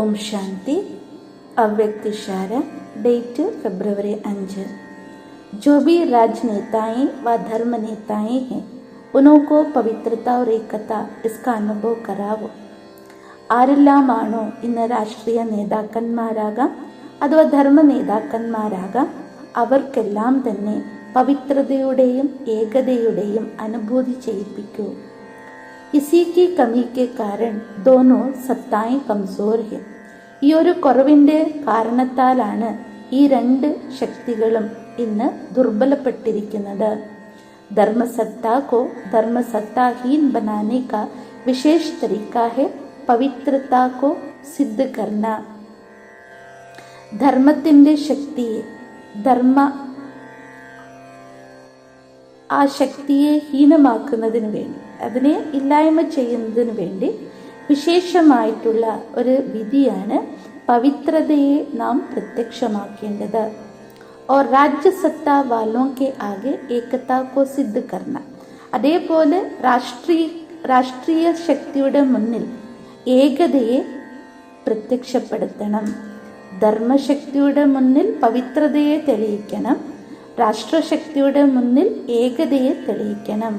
Om Shanti. അവ്യക്തിശാര date ഫെബ്രുവരി അഞ്ച്. जो भी राजनेताएं व धर्म नेताएं हैं उन्हों को പവിത്രത और एकता इसका അനുഭവം കരാവോ ആരെല്ലാമാണോ ഇന്ന് രാഷ്ട്രീയ നേതാക്കന്മാരാകാം അഥവാ ധർമ്മ നേതാക്കന്മാരാകാം അവർക്കെല്ലാം തന്നെ പവിത്രതയുടെയും ഏകതയുടെയും അനുഭൂതി ചെയ്യിപ്പിക്കൂ. ഇസി की कमी के कारण दोनों സത്തായി കംസോർ ഹെ ഈ ഒരു കുറവിൻ്റെ കാരണത്താലാണ് ഈ രണ്ട് ശക്തികളും ഇന്ന് ദുർബലപ്പെട്ടിരിക്കുന്നത് ധർമ്മസത്ത को धर्मसत्ताहीन बनाने का विशेष तरीका है पवित्रता को सिद्ध करना ധർമ്മത്തിൻ്റെ ശക്തിയെ ധർമ്മ ആ ശക്തിയെ ഹീനമാക്കുന്നതിന് വേണ്ടി അതിനെ ഇല്ലായ്മ ചെയ്യുന്നതിന് വേണ്ടി വിശേഷമായിട്ടുള്ള ഒരു വിധിയാണ് പവിത്രതയെ നാം പ്രത്യക്ഷമാക്കേണ്ടത്. ഓർ രാജ്യസത്ത വാലോം ആകെ ഏകത കോ സിദ്ധ് കർണ അതേപോലെ രാഷ്ട്രീയ രാഷ്ട്രീയ ശക്തിയുടെ മുന്നിൽ ഏകതയെ പ്രത്യക്ഷപ്പെടുത്തണം. ധർമ്മശക്തിയുടെ മുന്നിൽ പവിത്രതയെ തെളിയിക്കണം. രാഷ്ട്രശക്തിയുടെ മുന്നിൽ ഏകതയെ തെളിയിക്കണം.